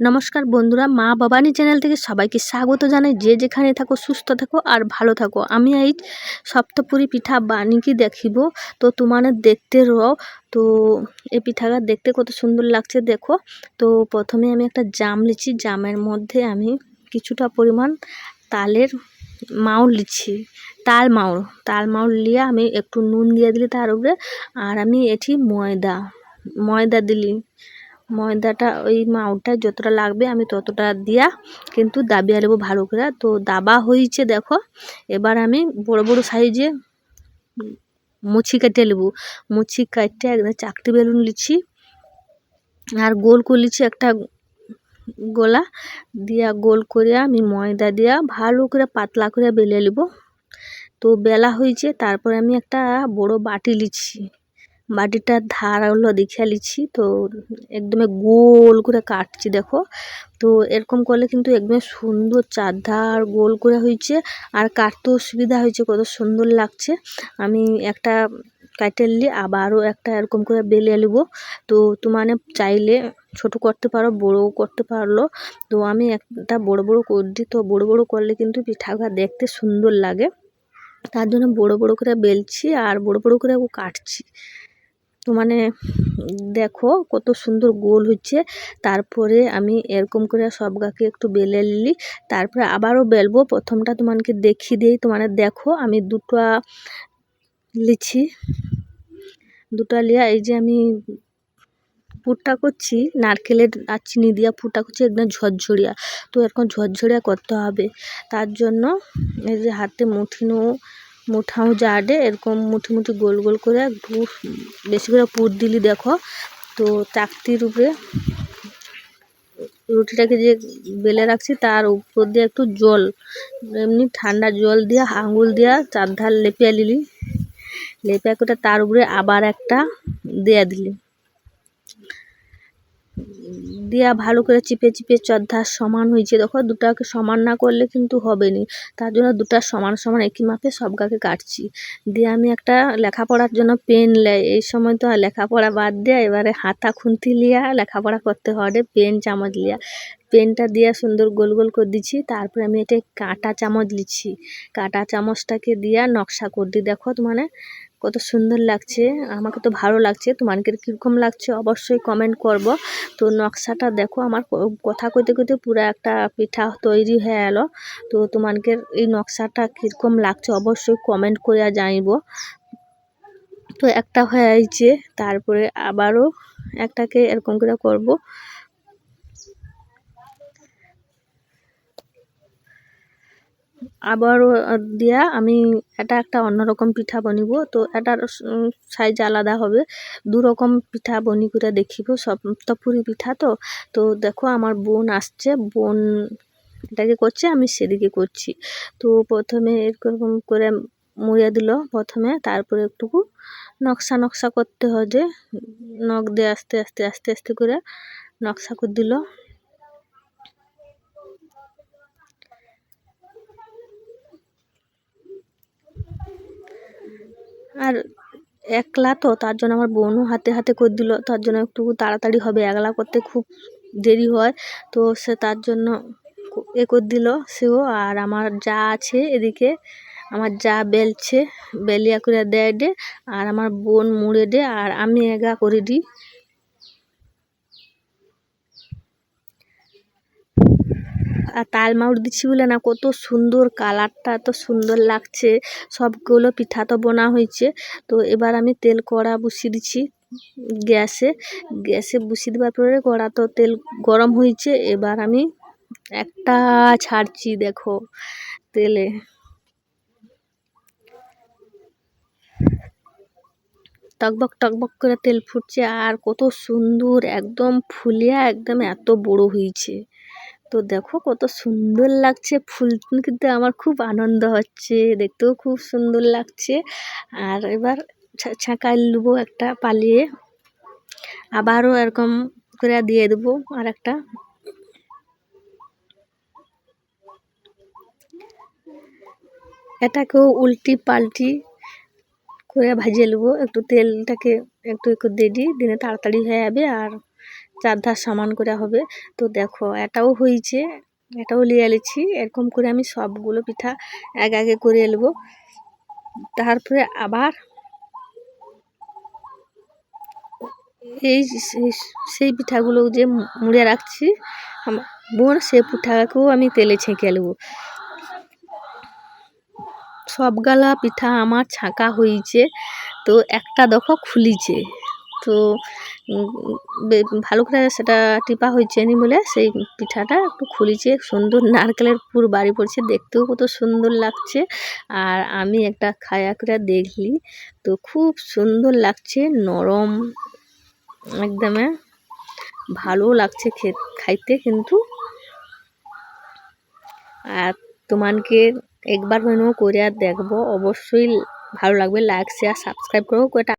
নমস্কার বন্ধুরা, মা বাবানি চ্যানেল থেকে সবাইকে স্বাগত জানাই। যে যেখানে থাকো, সুস্থ থাকো আর ভালো থাকো। আমি এই সপ্তপুরি পিঠা বানিয়ে দেখিব। তো তোমাদের দেখতে রও, তো এই পিঠাটা দেখতে কত সুন্দর লাগছে দেখো। তো প্রথমে আমি একটা জাম লিছি জামের মধ্যে আমি কিছুটা পরিমাণ তালের মাউল লিছি তাল মাউল তাল মাউল লিয়ে আমি একটু নুন দিয়ে দিলি তার উপরে। আর আমি এটি ময়দা ময়দা দিলি। ময়দাটা, ওই মাউটা যতটা লাগবে আমি ততটা দিয়া কিন্তু দাবিয়া নেব ভালো করে। তো দাবা হয়েছে দেখো, এবার আমি বড় বড় সাইজে মুছি কেটে নেব। মুছি কাটতে একদম চাকরি বেলুন লিছি আর গোল করে লিছি একটা গোলা। দিয়া গোল করে আমি ময়দা দিয়া ভালো করে পাতলা করে বেলে নেব। তো বেলা হয়েছে, তারপরে আমি একটা বড় বাটি লিছি বাটিটার ধারগুলো দেখে লিছি তো একদম গোল করে কাটছি, দেখো। তো এরকম করলে কিন্তু একদম সুন্দর চারধার গোল করে হয়েছে। আর কাটতেও সুবিধা হয়েছে, কত সুন্দর লাগছে। আমি একটা কাটেলি আবারও একটা এরকম করে বেলে নেব। তো তোমার চাইলে ছোট করতে পারো, বড়ও করতে পারল। তো আমি একটা বড় বড় করছি, তো বড় বড় করলে কিন্তু পিঠাটা দেখতে সুন্দর লাগে। তার জন্য বড় বড় করে বেলছি আর বড় বড় করে কাটছি। তো মানে দেখো কত সুন্দর গোল হচ্ছে। তারপরে আমি এরকম করে সব গাকে একটু বেলে নিলি, তারপরে আবারও বেলবো। প্রথমটা তোমাকে দেখিয়ে দিই। তোমার দেখো আমি দুটো লিছি। দুটা লিয়া এই যে আমি পুরটা করছি, নারকেলের আর চিনি দিয়া পুরটা করছি, একদম ঝরঝরিয়া। তো এরকম ঝরঝরিয়া করতে হবে। তার জন্য এই যে হাতে মুঠিনো মুঠাও জাডে, এরকম মুঠি মুঠি গোল গোল করে বেশি করে পুর দিলি দেখো। তো চাকতির উপরে রুটিটাকে যে বেলে রাখছি, তার উপর দিয়ে একটু জল, এমনি ঠান্ডা জল দিয়ে, আঙুল দিয়া চারধার লেপিয়া নিলি। লেপিয়া করে তার উপরে আবার একটা দেয়া দিলি। দিয়া ভালো করে চিপে চিপে চদ্ধার সমান হয়েছে। দেখো, দুটাকে সমান না করলে কিন্তু হবে নি তার জন্য দুটা সমান সমান একই মাপে সব গাকে কাটছি। দিয়ে আমি একটা লেখাপড়ার জন্য পেন লাই এই সময় তো আর লেখাপড়া বাদ দিয়ে এবারে হাতা খুন্তি লিয়া, লেখাপড়া করতে হবে, পেন, চামচ লিয়া। পেনটা দিয়ে সুন্দর গোল গোল করে দিচ্ছি। তারপরে আমি এটা কাঁটা চামচ লিছি কাঁটা চামচটাকে দিয়া নকশা করে দিই। দেখো মানে কত সুন্দর লাগছে, আমাকে তো ভালো লাগছে। তোমাকে কীরকম লাগছে অবশ্যই কমেন্ট করব। তো নকশাটা দেখো, আমার কথা কইতে কইতে পুরো একটা পিঠা তৈরি হয়ে এলো। তো তোমাকে এই নকশাটা কীরকম লাগছে অবশ্যই কমেন্ট করে জানিব। তো একটা হয়েছে, তারপরে আবারও একটাকে এরকম করে করব। আবারও দিয়া আমি এটা একটা অন্যরকম পিঠা বনিব। তো এটার সাইজ আলাদা হবে। দু রকম পিঠা বনি করে দেখিব। সব সপ্তপুরি পিঠা তো। তো দেখো আমার বোন আসছে। বোন এটাকে করছে, আমি সেদিকে করছি। তো প্রথমে এরকম করে মুড়িয়ে দিল প্রথমে। তারপরে একটুকু নকশা নকশা করতে হয় যে নখ দিয়ে আস্তে আস্তে আস্তে আস্তে করে নকশা করে দিল। আর একলা তো, তার জন্য আমার বোনও হাতে হাতে করে দিল। তার জন্য একটু তাড়াতাড়ি হবে, একলা করতে খুব দেরি হয়। তো সে তার জন্য এ করে দিল সেও। আর আমার যা আছে এদিকে, আমার যা বেলছে বেলিয়া করে দেয় ডে আর আমার বোন মুড়ে দে, আর আমি এগা করে দিই। তাল মাউট দিচ্ছি বলে না, কত সুন্দর কালারটা, এত সুন্দর লাগছে। সবগুলো পিঠা তো বোনা হয়েছে। তো এবার আমি তেল কড়া বসিয়ে দিচ্ছি গ্যাসে। গ্যাসে বসিয়ে দেওয়ার পরে কড়া তো তেল গরম হয়েছে। এবার আমি একটা ছাড়ছি দেখো তেলে। টকবক টকবক করে তেল ফুটছে আর কত সুন্দর, একদম ফুলিয়া একদম এত বড় হয়েছে। তো দেখো কত সুন্দর লাগছে। ফুল কিন্তু আমার খুব আনন্দ হচ্ছে, দেখতেও খুব সুন্দর লাগছে। আর এবার ছাঁকাই নেব একটা পালিয়ে, আবারও এরকম করে দিয়ে দেবো আর একটা এটাকেও উল্টি পাল্টি করে ভাজিয়ে নেব একটু তেলটাকে একটু একটু দিয়ে দিই, দিনে তাড়াতাড়ি হয়ে যাবে আর চারধার সমান করে হবে। তো দেখো, এটাও হয়েছে, এটাও লিয়ে আলেছি এরকম করে আমি সবগুলো পিঠা এক আগে করে এলবো। তারপরে আবার এই সেই- পিঠাগুলো যে মুড়ে রাখছি বোন সে পিঠাকেও আমি তেলে ছেঁকে নেব সবগালা পিঠা আমার ছাঁকা হয়েছে, তো একটা দেখো খুলিছে। বে- ভালো করে সেটা টিপা হয়েছে নি বলে সেই পিঠাটা একটু খুলিছে। সুন্দর নারকেলের পুর বাড়ি পড়ছে, দেখতেও কত সুন্দর লাগছে। আর আমি একটা খায়া করে দেখলি, তো খুব সুন্দর লাগছে, নরম, একদমে ভালো লাগছে খাইতে কিন্তু। আর তোমাকে একবার হলেও করে দেখব, অবশ্যই ভালো লাগবে লাইক শেয়ার সাবস্ক্রাইব করো